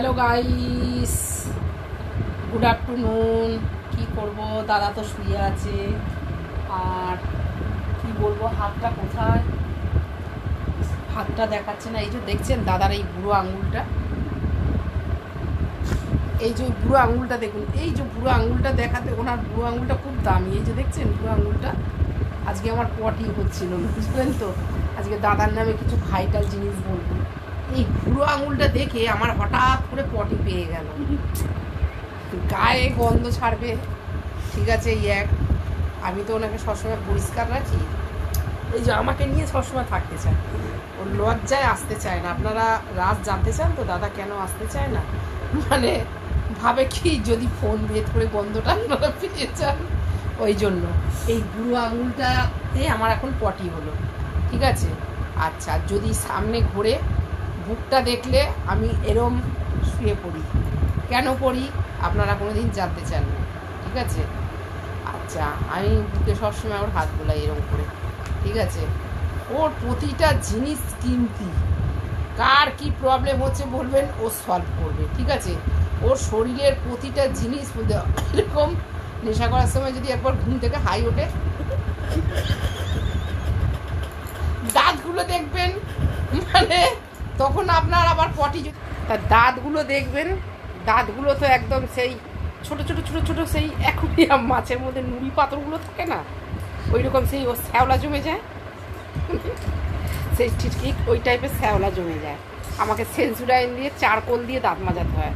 Hello guys good afternoon কি করব? দাদা তো শুয়ে আছে। আর কি বলব, হাতটা কোথায়? হাতটা দেখাচ্ছে না। এই যে দেখছেন দাদার এই বুড়ো আঙুলটা? এই যে বুড়ো আঙুলটা দেখুন। এই যে বুড়ো আঙুলটা দেখাতে ওনার বুড়ো আঙুলটা খুব দামি। এই যে দেখছেন বুড়ো আঙুলটা? আজকে আমার পটি হচ্ছিল বুঝলেন তো? আজকে দাদার নামে কিছু ভাইটাল জিনিস বলব। এই বুড়ো আঙুলটা দেখে আমার হঠাৎ করে পটি পেয়ে গেল। গায়ে গন্ধ ছাড়বে, ঠিক আছে, এই এক। আমি তো ওনাকে সবসময় পরিষ্কার রাখি। এই যে আমাকে নিয়ে সবসময় থাকতে চায়। ওর লজ্জায় আসতে চায় না। আপনারা রাত জানতে চান তো, দাদা কেন আসতে চায় না? মানে ভাবে কি যদি ফোন ভেদ করে গন্ধটা আপনারা পেয়ে যান? ওই জন্য। এই বুড়ো আঙুলটাতে আমার এখন পটি হলো। ঠিক আছে? আচ্ছা যদি সামনে ঘুরে বুকটা দেখলে আমি এরম শুয়ে পড়ি। কেন পড়ি? আপনারা কোনো দিন জানতে চান না, ঠিক আছে? আচ্ছা আমি বুকে সবসময় ওর হাত বোলাই এরম করে, ঠিক আছে? ওর প্রতিটা জিনিস কিমতি। কার কি প্রবলেম হচ্ছে বলবেন, ও সলভ করবে, ঠিক আছে? ওর শরীরের প্রতিটা জিনিস এরকম নেশা করার সময় যদি একবার ঘুম থেকে হাই ওঠে, দাঁতগুলো দেখবেন মানে তখন আপনার আবার পটি তার দাঁতগুলো দেখবেন, দাঁতগুলো তো একদম সেই ছোট ছোট ছোট ছোট সেই অ্যাকুরিয়াম মাছের মধ্যে নুড়ি পাথরগুলো থাকে না ওই রকম সেই ও শ্যাওলা জমে যায়। সেই ঠিক ঠিক ওই টাইপের শ্যাওলা জমে যায়। আমাকে সেন্সুডাইন দিয়ে চারকোল দিয়ে দাঁত মাজাতে হয়।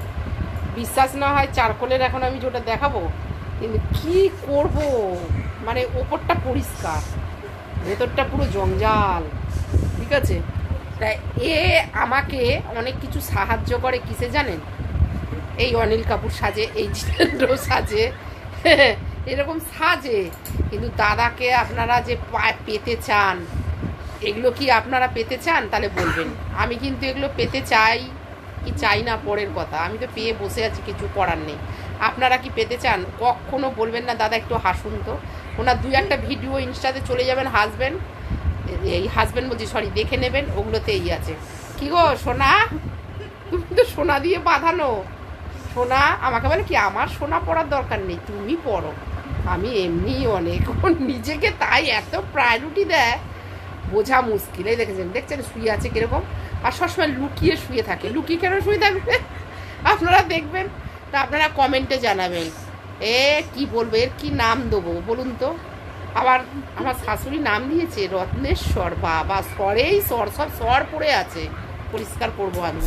বিশ্বাস না হয় চারকোলের এখন আমি যেটা দেখাবো, কিন্তু কি করব? মানে ওপরটা পরিষ্কার, ভেতরটা পুরো জঞ্জাল, ঠিক আছে? তাই এ আমাকে অনেক কিছু সাহায্য করে কিসে জানেন? এই অনিল কাপুর সাজে, এই জিতেন্দ্র সাজে, এরকম সাজে। কিন্তু দাদাকে আপনারা যে পেতে চান, এগুলো কি আপনারা পেতে চান? তাহলে বলবেন। আমি কিন্তু এগুলো পেতে চাই কি চাই না পরের কথা। আমি তো পেয়ে বসে আছি, কিছু করার নেই। আপনারা কি পেতে চান? কখনো বলবেন না, দাদা একটু হাসুন তো। ওনার দুই একটা ভিডিও ইনস্টাতে চলে যাবেন হাসবেন। এই হাজবেন্ড বলছি সরি দেখে নেবেন, ওগুলোতে এই আছে। কি গো, সোনা? তুমি তো সোনা দিয়ে বাঁধানো। সোনা, আমাকে বলে কি, আমার সোনা পড়ার দরকার নেই, তুমি পড়ো আমি এমনি অনেক নিজেকে তাই এত প্রায়োরিটি দেয়, বোঝা মুশকিল। এই দেখেছেন, দেখছেন, শুয়ে আছে কীরকম? আর সবসময় লুকিয়ে শুয়ে থাকে। লুকিয়ে কেন শুয়ে থাকবে? আপনারা দেখবেন, তা আপনারা কমেন্টে জানাবেন। এ, কি বলব, এর কি নাম দেবো, বলুন তো? আবার আমার শাশুড়ি নাম দিয়েছে, রত্নেশ্বর বাবা স্বরেই স্বর সব স্বর পড়ে আছে। পরিষ্কার করব আমি।